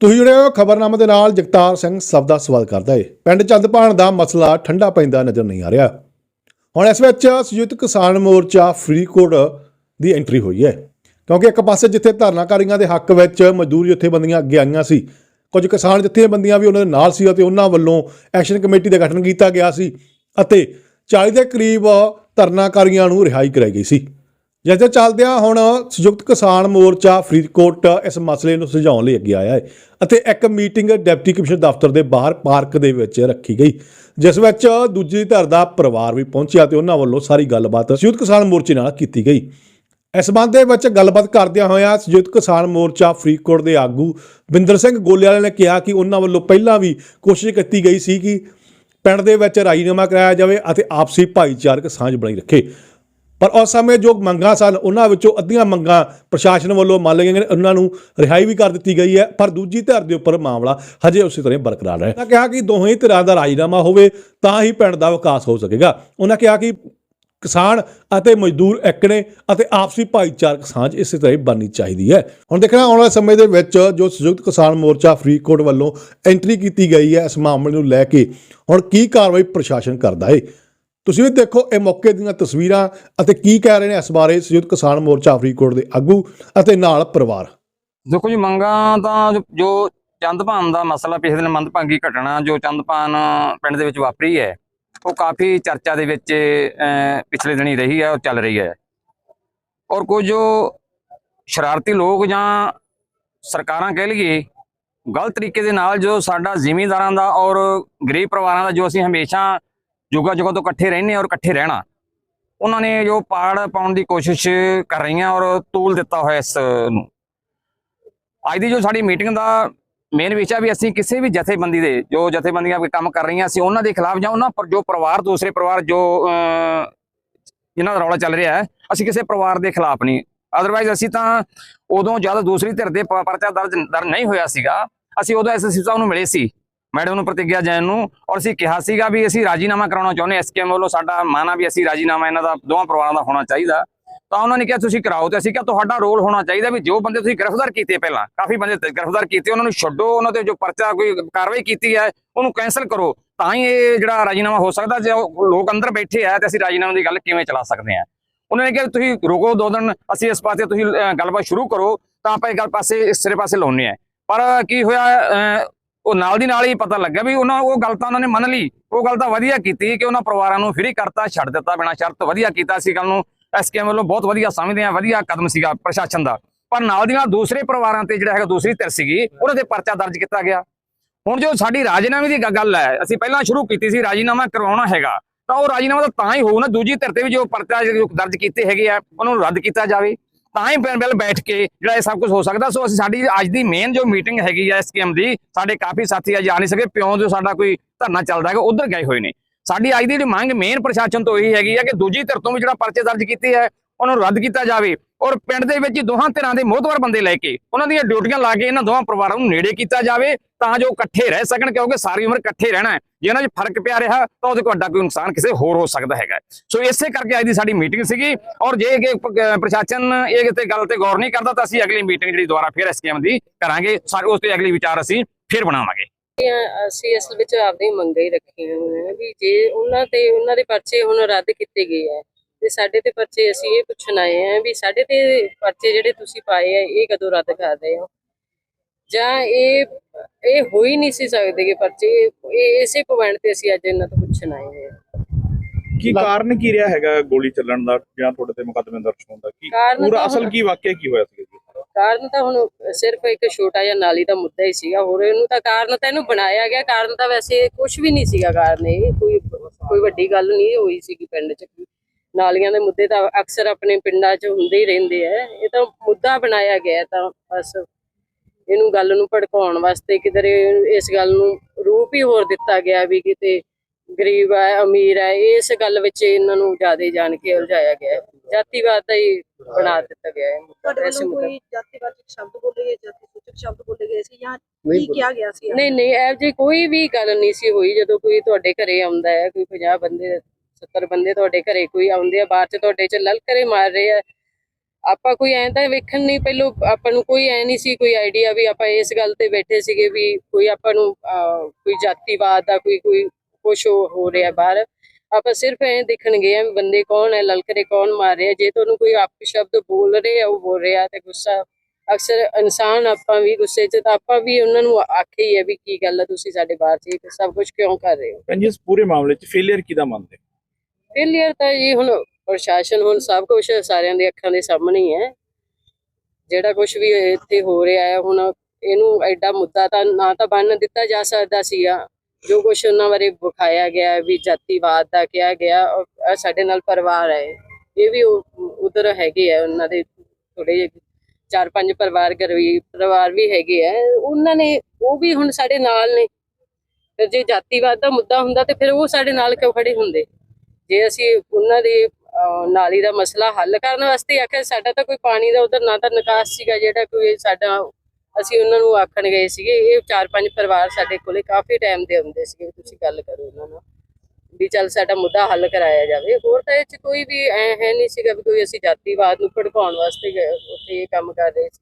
ਤੁਸੀਂ ਜੁੜੇ ਹੋ ਖਬਰਨਾਮੇ ਦੇ ਨਾਲ ਜਗਤਾਰ ਸਿੰਘ ਸਭ ਦਾ ਸਵਾਲ ਕਰਦਾ ਏ। ਪਿੰਡ ਚੰਦਪਾਣ ਦਾ ਮਸਲਾ ਠੰਡਾ ਪੈਂਦਾ ਨਜ਼ਰ ਨਹੀਂ ਆ ਰਿਹਾ। ਹੁਣ ਇਸ ਵਿੱਚ ਸੰਯੁਕਤ ਕਿਸਾਨ ਮੋਰਚਾ ਫਰੀਦਕੋਟ ਦੀ ਐਂਟਰੀ ਹੋਈ ਹੈ। ਕਿਉਂਕਿ ਇੱਕ ਪਾਸੇ ਜਿੱਥੇ ਧਰਨਾਕਾਰੀਆਂ ਦੇ ਹੱਕ ਵਿੱਚ ਮਜ਼ਦੂਰ ਜਥੇਬੰਦੀਆਂ ਅੱਗੇ ਆਈਆਂ ਸੀ, ਕੁਝ ਕਿਸਾਨ ਜਥੇਬੰਦੀਆਂ ਵੀ ਉਹਨਾਂ ਦੇ ਨਾਲ ਸੀ ਅਤੇ ਉਹਨਾਂ ਵੱਲੋਂ ਐਕਸ਼ਨ ਕਮੇਟੀ ਦਾ ਗਠਨ ਕੀਤਾ ਗਿਆ ਸੀ ਅਤੇ 40 ਦੇ ਕਰੀਬ ਧਰਨਾਕਾਰੀਆਂ ਨੂੰ ਰਿਹਾਈ ਕਰਾਈ ਗਈ ਸੀ। ਜਿਸ ਦੇ ਚੱਲਦਿਆਂ ਹੁਣ ਸੰਯੁਕਤ ਕਿਸਾਨ ਮੋਰਚਾ ਫਰੀਦਕੋਟ ਇਸ ਮਸਲੇ ਨੂੰ ਸੁਲਝਾਉਣ ਲਈ ਅੱਗੇ ਆਇਆ ਹੈ ਅਤੇ ਇੱਕ ਮੀਟਿੰਗ ਡਿਪਟੀ ਕਮਿਸ਼ਨਰ ਦਫ਼ਤਰ ਦੇ ਬਾਹਰ ਪਾਰਕ ਦੇ ਵਿੱਚ ਰੱਖੀ ਗਈ, ਜਿਸ ਵਿੱਚ ਦੂਜੀ ਧਿਰ ਦਾ ਪਰਿਵਾਰ ਵੀ ਪਹੁੰਚਿਆ ਤੇ ਉਹਨਾਂ ਵੱਲੋਂ ਸਾਰੀ ਗੱਲਬਾਤ ਸੰਯੁਕਤ ਕਿਸਾਨ ਮੋਰਚੇ ਨਾਲ ਕੀਤੀ ਗਈ। ਇਸ ਸੰਬੰਧ ਦੇ ਵਿੱਚ ਗੱਲਬਾਤ ਕਰਦਿਆਂ ਹੋਇਆਂ ਸੰਯੁਕਤ ਕਿਸਾਨ ਮੋਰਚਾ ਫਰੀਦਕੋਟ ਦੇ ਆਗੂ ਬਿੰਦਰ ਸਿੰਘ ਗੋਲੇਵਾਲ ਨੇ ਕਿਹਾ ਕਿ ਉਹਨਾਂ ਵੱਲੋਂ ਪਹਿਲਾਂ ਵੀ ਕੋਸ਼ਿਸ਼ ਕੀਤੀ ਗਈ ਸੀ ਕਿ ਪਿੰਡ ਦੇ ਵਿੱਚ ਰਾਜੀਨਾਮਾ ਕਰਾਇਆ ਜਾਵੇ ਅਤੇ ਆਪਸੀ ਭਾਈਚਾਰਕ ਸਾਂਝ ਬਣਾਈ ਰੱਖੇ। ਪਰ ਉਸ ਸਮੇਂ ਜੋ ਮੰਗਾਂ ਸਨ ਉਹਨਾਂ ਵਿੱਚੋਂ ਅੱਧੀਆਂ ਮੰਗਾਂ ਪ੍ਰਸ਼ਾਸਨ ਵੱਲੋਂ ਮੰਨ ਲਈਆਂ ਗਈਆਂ ਨੇ, ਉਹਨਾਂ ਨੂੰ ਰਿਹਾਈ ਵੀ ਕਰ ਦਿੱਤੀ ਗਈ ਹੈ ਪਰ ਦੂਜੀ ਧਿਰ ਦੇ ਉੱਪਰ ਮਾਮਲਾ ਹਜੇ ਉਸੇ ਤਰ੍ਹਾਂ ਬਰਕਰਾਰ ਹੈ। ਉਹਨਾਂ ਕਿਹਾ ਕਿ ਦੋਹੇ ਧਿਰਾਂ ਦਾ ਰਾਜੀਨਾਮਾ ਹੋਵੇ ਤਾਂ ਹੀ ਪਿੰਡ ਦਾ ਵਿਕਾਸ ਹੋ ਸਕੇਗਾ। ਉਹਨਾਂ ਕਿਹਾ ਕਿ ਕਿਸਾਨ ਅਤੇ ਮਜ਼ਦੂਰ ਇੱਕ ਨੇ ਅਤੇ ਆਪਸੀ ਭਾਈਚਾਰਕ ਸਾਂਝ ਇਸੇ ਤਰ੍ਹਾਂ ਹੀ ਬਣਨੀ ਚਾਹੀਦੀ ਹੈ। ਹੁਣ ਦੇਖਣਾ ਆਉਣ ਵਾਲੇ ਸਮੇਂ ਦੇ ਵਿੱਚ ਜੋ ਸੰਯੁਕਤ ਕਿਸਾਨ ਮੋਰਚਾ ਫਰੀਦਕੋਟ ਵੱਲੋਂ ਐਂਟਰੀ ਕੀਤੀ ਗਈ ਹੈ ਇਸ ਮਾਮਲੇ ਨੂੰ ਲੈ ਕੇ ਹੁਣ ਕੀ ਕਾਰਵਾਈ ਪ੍ਰਸ਼ਾਸਨ ਕਰਦਾ ਹੈ? ਤੁਸੀਂ ਵੀ ਦੇਖੋ ਇਹ ਮੌਕੇ ਦੀਆਂ ਤਸਵੀਰਾਂ ਅਤੇ ਕੀ ਕਹਿ ਰਹੇ ਨੇ ਇਸ ਬਾਰੇ ਸੰਯੁਕਤ ਕਿਸਾਨ ਮੋਰਚਾ ਫਰੀਦਕੋਟ ਦੇ ਆਗੂ ਅਤੇ ਨਾਲ ਪਰਿਵਾਰ। ਦੇਖੋ ਜੀ, ਮੰਗਾਂ ਤਾਂ ਜੋ- ਚੰਦਪਾਨ ਦਾ ਮਸਲਾ ਪਿਛਲੇ ਦਿਨ ਮੰਦਭਾਗੀ ਘਟਨਾ ਜੋ ਚੰਦਪਾਨ ਪਿੰਡ ਦੇ ਵਿੱਚ ਵਾਪਰੀ ਹੈ, ਉਹ ਕਾਫੀ ਚਰਚਾ ਦੇ ਵਿੱਚ ਪਿਛਲੇ ਦਿਨੀ ਰਹੀ ਹੈ ਔਰ ਚੱਲ ਰਹੀ ਹੈ। ਔਰ ਕੁਝ ਜੋ ਸ਼ਰਾਰਤੀ ਲੋਕ ਜਾਂ ਸਰਕਾਰਾਂ ਕਹਿ ਲਈਏ, ਗਲਤ ਤਰੀਕੇ ਦੇ ਨਾਲ ਜੋ ਸਾਡਾ ਜ਼ਿਮੀਂਦਾਰਾਂ ਦਾ ਔਰ ਗਰੀਬ ਪਰਿਵਾਰਾਂ ਦਾ ਜੋ ਅਸੀਂ ਹਮੇਸ਼ਾ ਜੁਗਾ ਜੁਗਾ ਤੋਂ ਇਕੱਠੇ ਰਹਿੰਦੇ ਔਰ ਇਕੱਠੇ ਰਹਿਣਾ। ਉਹਨਾਂ ਨੇ ਜੋ ਪਾੜ ਪਾਉਣ ਦੀ ਕੋਸ਼ਿਸ਼ ਕਰ ਰਹੀਆਂ ਔਰ ਤੂਲ ਦਿੱਤਾ ਹੋਇਆ ਇਸ ਨੂੰ। ਅੱਜ ਦੀ ਜੋ ਸਾਡੀ ਮੀਟਿੰਗ ਦਾ ਮੇਨ ਵਿਸ਼ਾ ਵੀ ਅਸੀਂ ਕਿਸੇ ਵੀ ਜਥੇਬੰਦੀ ਦੇ ਜੋ ਜਥੇਬੰਦੀਆਂ ਕੋਈ ਕੰਮ ਕਰ ਰਹੀਆਂ ਅਸੀਂ ਉਹਨਾਂ ਦੇ ਖਿਲਾਫ ਜਾਂ ਉਹਨਾਂ ਪਰ ਜੋ ਪਰਿਵਾਰ ਦੂਸਰੇ ਪਰਿਵਾਰ ਜੋ ਅਹ, ਦਾ ਰੌਲਾ ਚੱਲ ਰਿਹਾ ਹੈ ਅਸੀਂ ਕਿਸੇ ਪਰਿਵਾਰ ਦੇ ਖਿਲਾਫ ਨਹੀਂ। ਅਦਰਵਾਈਜ਼ ਅਸੀਂ ਤਾਂ ਉਦੋਂ ਜਦ ਦੂਸਰੀ ਧਿਰ ਦੇ ਪਰਚਾ ਦਰਜ ਦਰ ਨਹੀਂ ਹੋਇਆ ਸੀਗਾ ਅਸੀਂ ਉਦੋਂ ਐਸਐਸਪੀ ਸਾਹਿਬ ਨੂੰ ਮਿਲੇ ਸੀ। ਮੈਡਮ ਨੂੰ ਪ੍ਰਤੀਗਿਆ ਜੈਨ ਨੂੰ ਔਰ ਅਸੀਂ ਕਿਹਾ ਸੀਗਾ ਵੀ ਅਸੀਂ ਰਾਜੀਨਾਮਾ ਕਰਾਉਣਾ ਚਾਹੁੰਦੇ ਐਸਕੇਐਮ ਵੱਲੋਂ ਸਾਡਾ ਮਾਨਾ ਵੀ ਅਸੀਂ ਰਾਜੀਨਾਮਾ ਇਹਨਾਂ ਦਾ ਦੋਵਾਂ ਪਰਿਵਾਰਾਂ ਦਾ ਹੋਣਾ ਚਾਹੀਦਾ। ਤਾਂ ਉਹਨਾਂ ਨੇ ਕਿਹਾ, ਤੁਸੀਂ ਕਰਾਓ। ਤੇ ਅਸੀਂ ਕਿਹਾ, ਤੁਹਾਡਾ ਰੋਲ ਹੋਣਾ ਚਾਹੀਦਾ ਵੀ ਜੋ ਬੰਦੇ ਤੁਸੀਂ ਗ੍ਰਿਫਤਾਰ ਕੀਤੇ ਪਹਿਲਾਂ, ਕਾਫੀ ਬੰਦੇ ਗ੍ਰਿਫਤਾਰ ਕੀਤੇ, ਉਹਨਾਂ ਨੂੰ ਛੱਡੋ, ਉਹਨਾਂ ਤੇ ਜੋ ਪਰਚਾ ਕੋਈ ਕਾਰਵਾਈ ਕੀਤੀ ਹੈ, ਉਹਨੂੰ ਕੈਨਸਲ ਕਰੋ। ਤਾਂ ਹੀ ਇਹ ਜਿਹੜਾ ਰਾਜੀਨਾਮਾ ਹੋ ਸਕਦਾ ਜੇ ਉਹ ਲੋਕ ਅੰਦਰ ਬੈਠੇ ਆ ਤੇ ਅਸੀਂ ਰਾਜੀਨਾਮੇ ਦੀ ਗੱਲ ਕਿਵੇਂ ਚਲਾ ਸਕਦੇ ਆ ਉਹਨਾਂ ਨੇ ਕਿਹਾ, ਤੁਸੀਂ ਰੁਕੋ ਦੋ ਦਿਨ, ਅਸੀਂ ਇਸ ਪਾਸੇ ਤੁਸੀਂ ਗੱਲਬਾਤ ਸ਼ੁਰੂ ਕਰੋ। ਤਾਂ ਆਪਾਂ ਇਹ ਗੱਲ ਪਾਸੇ, ਇਸ ਸਿਰੇ ਪਾਸੇ ਲਾਉਨੇ ਆ ਪਰ ਕੀ ਹੋਇਆ ਉਹ ਨਾਲ ਦੀ ਨਾਲ ਹੀ ਪਤਾ ਲੱਗਿਆ ਵੀ ਉਹਨਾਂ ਉਹ ਗੱਲ ਤਾਂ ਉਹਨਾਂ ਨੇ ਮੰਨ ਲਈ। ਉਹ ਗੱਲ ਤਾਂ ਵਧੀਆ ਕੀਤੀ ਕਿ ਉਹਨਾਂ ਪਰਿਵਾਰਾਂ ਨੂੰ ਫ੍ਰੀ ਕਰਤਾ, ਛੱਡ ਦਿੱਤਾ, ਬਿਨਾਂ ਸ਼ਰਤ ਵਧੀਆ ਕੀਤਾ ਸੀ ਗੱਲ ਨੂੰ। ਐਸਕੇਐਮ ਵੱਲੋਂ ਬਹੁਤ ਵਧੀਆ ਸਮਝਦੇ ਆ ਵਧੀਆ ਕਦਮ ਸੀਗਾ ਪ੍ਰਸ਼ਾਸਨ ਦਾ। ਪਰ ਨਾਲ ਦੀ ਨਾਲ ਦੂਸਰੇ ਪਰਿਵਾਰਾਂ ਤੇ ਜਿਹੜਾ ਹੈਗਾ ਦੂਸਰੀ ਧਿਰ ਸੀਗੀ, ਉਹਨਾਂ ਤੇ ਪਰਚਾ ਦਰਜ ਕੀਤਾ ਗਿਆ। ਹੁਣ ਜੋ ਸਾਡੀ ਰਾਜੀਨਾਮੇ ਦੀ ਗੱਲ ਹੈ, ਅਸੀਂ ਪਹਿਲਾਂ ਸ਼ੁਰੂ ਕੀਤੀ ਸੀ ਰਾਜੀਨਾਮਾ ਕਰਵਾਉਣਾ ਹੈਗਾ, ਤਾਂ ਉਹ ਰਾਜੀਨਾਮਾ ਤਾਂ ਤਾਂ ਹੀ ਹੋਊ ਨਾ, ਦੂਜੀ ਧਿਰ ਤੇ ਵੀ ਜੋ ਪਰਚਾ ਦਰਜ ਕੀਤੇ ਹੈਗੇ ਆ, ਉਹਨਾਂ ਨੂੰ ਰੱਦ ਕੀਤਾ ਜਾਵੇ। ਤਾਂ ਹੀ ਬਿਲ ਬਿਲ ਬੈਠ ਕੇ ਜਿਹੜਾ ਇਹ ਸਭ ਕੁਝ ਹੋ ਸਕਦਾ। ਸੋ ਅਸੀਂ ਸਾਡੀ ਅੱਜ ਦੀ ਮੇਨ ਜੋ ਮੀਟਿੰਗ ਹੈਗੀ ਹੈ ਆ ਐਸਕੇਐਮ ਦੀ, ਸਾਡੇ ਕਾਫੀ ਸਾਥੀ ਅੱਜ ਆ ਨਹੀਂ ਸਕੇ ਪਿਓ ਜੋ ਸਾਡਾ ਕੋਈ ਧਰਨਾ ਚੱਲਦਾ ਹੈਗਾ, ਉਧਰ ਗਏ ਹੋਏ ਨੇ। ਸਾਡੀ ਅੱਜ ਦੀ ਜਿਹੜੀ ਮੰਗ ਮੇਨ ਪ੍ਰਸ਼ਾਸਨ ਤੋਂ ਇਹੀ ਹੈਗੀ ਹੈ ਕਿ ਦੂਜੀ ਧਿਰ ਤੋਂ ਵੀ ਜਿਹੜਾ ਪਰਚੇ ਦਰਜ ਕੀਤੇ ਹੈ ਉਹਨਾਂ ਨੂੰ ਰੱਦ ਕੀਤਾ ਜਾਵੇ। ਔਰ ਪਿੰਡ ਦੇ ਵਿੱਚ ਦੋਹਾਂ ਧਿਰਾਂ ਦੇ ਮੋਹਤਵਰ ਬੰਦੇ ਲੈ ਕੇ, ਉਹਨਾਂ ਦੀਆਂ ਡਿਊਟੀਆਂ ਲਾ ਕੇ ਇਹਨਾਂ ਦੋਹਾਂ ਪਰਿਵਾਰਾਂ ਨੂੰ ਨੇੜੇ ਕੀਤਾ ਜਾਵੇ। ਤਾਂ ਜੋ ਇਕੱਠੇ ਰਹਿ ਸਕਣ, ਕਿਉਂਕਿ ਸਾਰੀ ਉਮਰ ਇਕੱਠੇ ਰਹਿਣਾ ਹੈ। ਜੇ ਇਹਨਾਂ 'ਚ ਫ਼ਰਕ ਪਿਆ ਰਿਹਾ, ਤਾਂ ਉਹਦੇ ਕੋਲ ਕੋਈ ਨੁਕਸਾਨ ਕਿਸੇ ਹੋਰ ਹੋ ਸਕਦਾ ਹੈਗਾ ਸੋ ਇਸੇ ਕਰਕੇ ਅੱਜ ਦੀ ਸਾਡੀ ਮੀਟਿੰਗ ਸੀਗੀ, ਔਰ ਜੇ ਕਿ ਪ੍ਰਸ਼ਾਸਨ ਇਹ ਕਿਤੇ ਗੱਲ ਤੇ ਗੌਰ ਨਹੀਂ ਕਰਦਾ, ਤਾਂ ਅਸੀਂ ਅਗਲੀ ਮੀਟਿੰਗ ਜਿਹੜੀ ਦੁਬਾਰਾ ਫਿਰ ਐਸਕੇਐਮ ਦੀ ਕਰਾਂਗੇ। ਉਸ ਤੇ ਅਗਲੀ ਵਿਚਾਰ ਅਸੀਂ ਫਿਰ ਬਣਾਵਾਂਗੇ। ਅਸੀਂ ਅਸਲ ਵਿੱਚ ਆਪਦੀ ਮੰਗਾਂ ਹੀ ਰੱਖੀਆਂ ਹੋਈਆਂ ਵੀ ਜੇ ਉਹਨਾਂ ਤੇ, ਉਹਨਾਂ ਦੇ ਪਰਚੇ ਹੁਣ ਰੱਦ ਕੀਤੇ ਗਏ ਆ ਤੇ ਸਾਡੇ ਤੇ ਪਰਚੇ ਅਸੀਂ ਇਹ ਪੁੱਛਣ ਆਏ ਆ ਵੀ ਸਾਡੇ ਤੇ ਪਰਚੇ ਜਿਹੜੇ ਤੁਸੀਂ ਪਾਏ ਆ ਇਹ ਕਦੋਂ ਰੱਦ ਕਰ ਰਹੇ ਹੋ? ਜਾਂ ਇਹ ਇਹ ਹੋ ਹੀ ਨਹੀਂ ਸੀ ਸਕਦੇ ਕਿ ਪਰਚੇ ਇਹ ਇਸੇ ਪੁਆਇੰਟ ਤੇ ਅਸੀਂ ਅੱਜ ਇਹਨਾਂ ਤੋਂ ਪੁੱਛਣ ਆਏ ਆ ਕੀ ਕਾਰਨ ਕੀ ਰਿਹਾ ਹੈਗਾ ਗੋਲੀ ਚੱਲਣ ਦਾ ਜਾਂ ਤੁਹਾਡੇ ਤੇ ਮੁਕੱਦਮੇ ਦਰਜ ਹੋਣ ਦਾ? ਕੀ ਕਾਰਨ ਪੂਰਾ ਤਾਂ ਅਸਲ ਹੁਣ- ਕੀ ਵਾਕਿਆ ਕੀ ਹੋਇਆ ਸੀ? ਕਾਰਨ ਤਾਂ ਹੁਣ ਸਿਰਫ ਇੱਕ ਛੋਟਾ ਜਿਹਾ ਨਾਲੀ ਦਾ ਮੁੱਦਾ ਹੀ ਸੀਗਾ ਹੋਰ ਇਹਨੂੰ ਤਾਂ ਕਾਰਨ ਤਾਂ ਇਹਨੂੰ ਬਣਾਇਆ ਗਿਆ ਕਾਰਨ ਤਾਂ ਵੈਸੇ ਕੁਝ ਵੀ ਨਹੀਂ ਸੀਗਾ ਕਾਰਨ ਇਹ ਕੋਈ ਕੋਈ ਵੱਡੀ ਗੱਲ ਨਹੀਂ ਹੋਈ ਸੀਗੀ ਪਿੰਡ 'ਚ। ਨਾਲੀਆਂ ਦੇ ਮੁੱਦੇ ਤਾਂ ਅਕਸਰ ਆਪਣੇ ਪਿੰਡਾਂ 'ਚ ਹੁੰਦੇ ਹੀ ਰਹਿੰਦੇ ਆ ਇਹ ਤਾਂ ਮੁੱਦਾ ਬਣਾਇਆ ਗਿਆ ਤਾਂ ਬਸ। ਇਹਨੂੰ ਗੱਲ ਨੂੰ ਭੜਕਾਉਣ ਵਾਸਤੇ ਕਿਧਰੇ ਇਸ ਗੱਲ ਨੂੰ ਰੂਪ ਹੀ ਹੋਰ ਦਿੱਤਾ ਗਿਆ ਵੀ ਕਿਤੇ ਗਰੀਬ ਹੈ ਅਮੀਰ ਹੈ ਇਸ ਗੱਲ ਵਿੱਚ ਇਹਨਾਂ ਨੂੰ ਜ਼ਿਆਦਾ ਜਾਣ ਕੇ ਉਲਝਾਇਆ ਗਿਆ ਹੈ। ਜਾਤੀਵਾਦ ਦਾ ਹੀ ਬਣਾ ਦਿੱਤਾ ਗਿਆ ਹੈ। ਐਸੇ ਕੋਈ ਸ਼ਬਦ ਬੋਲੇ ਗਏ ਸ਼ਬਦ ਬੋਲੇ ਗਏ ਸੀ ਜਾਂ ਕੀ ਕਿਹਾ ਗਿਆ ਸੀ? ਨਹੀਂ ਨਹੀਂ ਇਹ ਜੀ ਕੋਈ ਵੀ ਗੱਲ ਨਹੀਂ ਸੀ ਹੋਈ ਜਦੋਂ ਕੋਈ ਤੁਹਾਡੇ ਘਰੇ ਆਉਂਦਾ ਹੈ ਕੋਈ 50 ਬੰਦੇ 70 ਬੰਦੇ ਤੁਹਾਡੇ ਘਰੇ ਕੋਈ ਆਉਂਦੇ ਆ ਬਾਹਰ ਚ ਤੁਹਾਡੇ ਚ ਲਲਕਰੇ ਮਾਰ ਰਹੇ ਆ ਆਪਾਂ ਕੋਈ ਐਂ ਤਾਂ ਵੇਖਣ ਨਹੀਂ ਪਹਿਲੋਂ ਆਪਾਂ ਨੂੰ ਕੋਈ ਐ ਨਹੀਂ ਸੀ ਕੋਈ ਆਈਡੀਆ ਵੀ ਆਪਾਂ ਇਸ ਗੱਲ ਤੇ ਬੈਠੇ ਸੀਗੇ ਵੀ ਕੋਈ ਆਪਾਂ ਨੂੰ ਕੋਈ ਜਾਤੀਵਾਦ ਦਾ ਕੋਈ ਕੋਈ ਕੁਛ ਹੋ ਰਿਹਾ ਬਾਹਰ। ਆਪਾਂ ਸਿਰਫ ਐਂ ਦੇਖਣ ਗਏ ਆ ਬੰਦੇ ਕੌਣ ਹੈ ਲਲਕਰੇ ਕੌਣ ਮਾਰ ਰਿਹਾ। ਜੇ ਤੁਹਾਨੂੰ ਕੋਈ ਆਪ ਸ਼ਬਦ ਬੋਲ ਰਹੇ ਆ ਉਹ ਬੋਲ ਰਿਹਾ ਤੇ ਗੁੱਸਾ ਅਕਸਰ ਇਨਸਾਨ ਆਪਾਂ ਵੀ ਗੁੱਸੇ 'ਚ ਤਾਂ ਆਪਾਂ ਵੀ ਉਹਨਾਂ ਨੂੰ ਆਖੇ ਹੀ ਹੈ ਵੀ ਕੀ ਗੱਲ ਹੈ ਤੁਸੀਂ ਸਾਡੇ ਬਾਹਰ ਚ ਸਭ ਕੁਝ ਕਿਉਂ ਕਰ ਰਹੇ ਹੋ? ਜੀ ਇਸ ਪੂਰੇ ਮਾਮਲੇ 'ਚ ਫੇਲਿਅਰ ਕਿਹਦਾ ਮੰਨਦੇ ਫੇਲੀਅਰ ਤਾਂ ਜੀ ਹੁਣ ਪ੍ਰਸ਼ਾਸਨ ਹੁਣ ਸਭ ਕੁਝ ਸਾਰਿਆਂ ਦੇ ਅੱਖਾਂ ਦੇ ਸਾਹਮਣੇ ਹੀ ਹੈ। ਜਿਹੜਾ ਕੁਝ ਵੀ ਇੱਥੇ ਹੋ ਰਿਹਾ ਹੈ, ਹੁਣ ਇਹਨੂੰ ਐਡਾ ਮੁੱਦਾ ਤਾਂ ਨਾ ਤਾਂ ਬੰਨ ਦਿੱਤਾ ਜਾ ਸਕਦਾ ਸੀਗਾ, ਜੋ ਕੁਝ ਉਹਨਾਂ ਬਾਰੇ ਵਿਖਾਇਆ ਗਿਆ ਵੀ ਜਾਤੀਵਾਦ ਦਾ ਕਿਹਾ ਗਿਆ ਸਾਡੇ ਨਾਲ ਪਰਿਵਾਰ ਹੈ। ਇਹ ਵੀ ਉਧਰ ਹੈਗੇ ਆ, ਉਹਨਾਂ ਦੇ ਥੋੜੇ ਜਿਹੇ ਚਾਰ ਪੰਜ ਪਰਿਵਾਰ, ਗਰੀਬ ਪਰਿਵਾਰ ਵੀ ਹੈਗੇ ਆ। ਉਹਨਾਂ ਨੇ, ਉਹ ਵੀ ਹੁਣ ਸਾਡੇ ਨਾਲ ਨੇ। ਜੇ ਜਾਤੀਵਾਦ ਦਾ ਮੁੱਦਾ ਹੁੰਦਾ ਤੇ ਫਿਰ ਉਹ ਸਾਡੇ ਨਾਲ ਕਿਉਂ ਖੜੇ ਹੁੰਦੇ? ਜੇ ਅਸੀਂ ਉਹਨਾਂ ਦੇ ਨਾਲੀ ਦਾ ਮਸਲਾ ਹੱਲ ਕਰਨ ਵਾਸਤੇ ਆਖਿਆ। ਸਾਡਾ ਤਾਂ ਕੋਈ ਪਾਣੀ ਦਾ ਉਧਰ ਨਾ ਤਾਂ ਨਿਕਾਸ ਸੀਗਾ ਜਿਹੜਾ ਕੋਈ ਸਾਡਾ, ਅਸੀਂ ਉਹਨਾਂ ਨੂੰ ਆਖਣ ਗਏ ਸੀਗੇ। ਇਹ ਚਾਰ ਪੰਜ ਪਰਿਵਾਰ ਸਾਡੇ ਕੋਲੇ ਕਾਫੀ ਟਾਈਮ ਦੇ ਹੁੰਦੇ ਸੀਗੇ ਵੀ ਤੁਸੀਂ ਗੱਲ ਕਰੋ ਉਹਨਾਂ ਨਾਲ, ਵੀ ਚੱਲ ਸਾਡਾ ਮੁੱਦਾ ਹੱਲ ਕਰਾਇਆ ਜਾਵੇ। ਹੋਰ ਤਾਂ ਇਹ ਚ ਕੋਈ ਵੀ ਐ ਹੈ ਨਹੀਂ ਸੀਗਾ ਵੀ ਕੋਈ ਅਸੀਂ ਜਾਤੀਵਾਦ ਨੂੰ ਭੜਕਾਉਣ ਵਾਸਤੇ ਉੱਥੇ ਇਹ ਕੰਮ ਕਰ ਰਹੇ ਸੀ।